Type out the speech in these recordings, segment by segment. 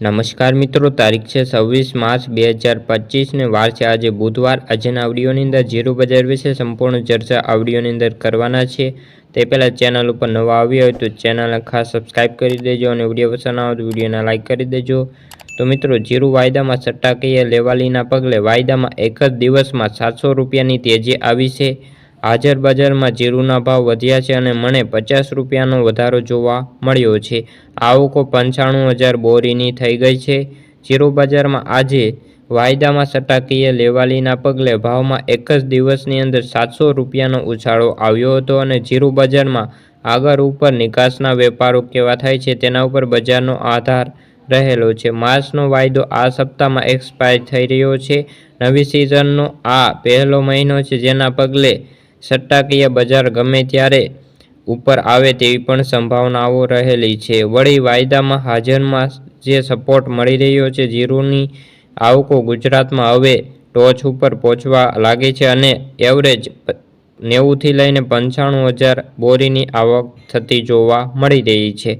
નમસ્કાર મિત્રો, તારીખ છે છવ્વીસ માર્ચ બે હજાર પચીસને વાર છે આજે બુધવાર. આજના આવડીઓની અંદર જીરું બજાર વિશે સંપૂર્ણ ચર્ચા આવડીઓની અંદર કરવાના છે. તે પહેલાં ચેનલ ઉપર નવા આવ્યા હોય તો ચેનલને ખાસ સબસ્ક્રાઈબ કરી દેજો અને વીડિયો પસંદ આવે તો વિડીયોને લાઇક કરી દેજો. તો મિત્રો જીરું વાયદામાં સટ્ટાકીય લેવાલીના પગલે વાયદામાં એક જ દિવસમાં સાતસો રૂપિયાની તેજી આવી છે. હાજર બજારમાં જીરુના ભાવ વધ્યા છે અને મને પચાસ રૂપિયાનો વધારો જોવા મળ્યો છે. આવકો પંચાણું હજાર બોરીની થઈ ગઈ છે. જીરુ બજારમાં આજે વાયદામાં સટાકીય લેવાલીના પગલે ભાવમાં એક જ દિવસની અંદર સાતસો રૂપિયાનો ઉછાળો આવ્યો હતો અને જીરુ બજારમાં આગળ ઉપર નિકાસના વેપારો કેવા થાય છે તેના ઉપર બજારનો આધાર રહેલો છે. માર્ચનો વાયદો આ સપ્તાહમાં એક્સપાયર થઈ રહ્યો છે. નવી સિઝનનો આ પહેલો મહિનો છે જેના પગલે સટ્ટાકીય બજાર ગમે ત્યારે ઉપર આવે તેવી પણ સંભાવનાઓ રહેલી છે. વળી વાયદામાં હાજરમાં જે સપોર્ટ મળી રહ્યો છે, જીરુની આવકો ગુજરાતમાં હવે ટોચ ઉપર પહોંચવા લાગી છે અને એવરેજ નેવુંથી લઈને પંચાણું હજાર બોરીની આવક થતી જોવા મળી રહી છે.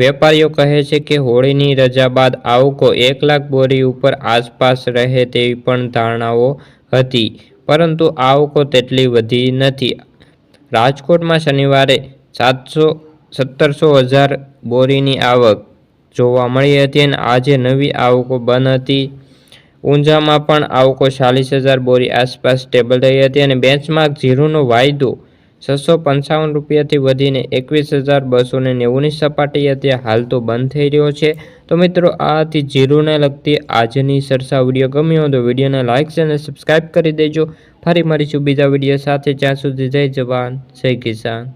વેપારીઓ કહે છે કે હોળીની રજા બાદ આવકો એક લાખ બોરી ઉપર આસપાસ રહે તેવી પણ ધારણાઓ હતી. પરંતુ આવકો તેટલી વધી નથી. રાજકોટમાં શનિવારે સાતસો, સત્તરસો હજાર બોરીની આવક જોવા મળી હતી અને આજે નવી આવકો બંધ હતી. ઊંઝામાં પણ આવકો ચાલીસ હજાર બોરી આસપાસ સ્ટેબલ રહી હતી અને બેન્ચમાર્ક ઝીરોનો વાયદો છસો પંચાવન રૂપિયાથી વધીને એકવીસ હજાર બસો ને નેવુંની સપાટી અત્યારે હાલ તો બંધ થઈ રહ્યો છે. તો મિત્રો આ હતી જીરોને લગતી આજની સરસા વીડિયો ગમ્યો તો વિડીયોને લાઇક અને સબસ્ક્રાઈબ કરી દેજો. ફરી મળીશું બીજા વીડિયો સાથે. જ્યાં સુધી જય જવાન, જય કિસાન.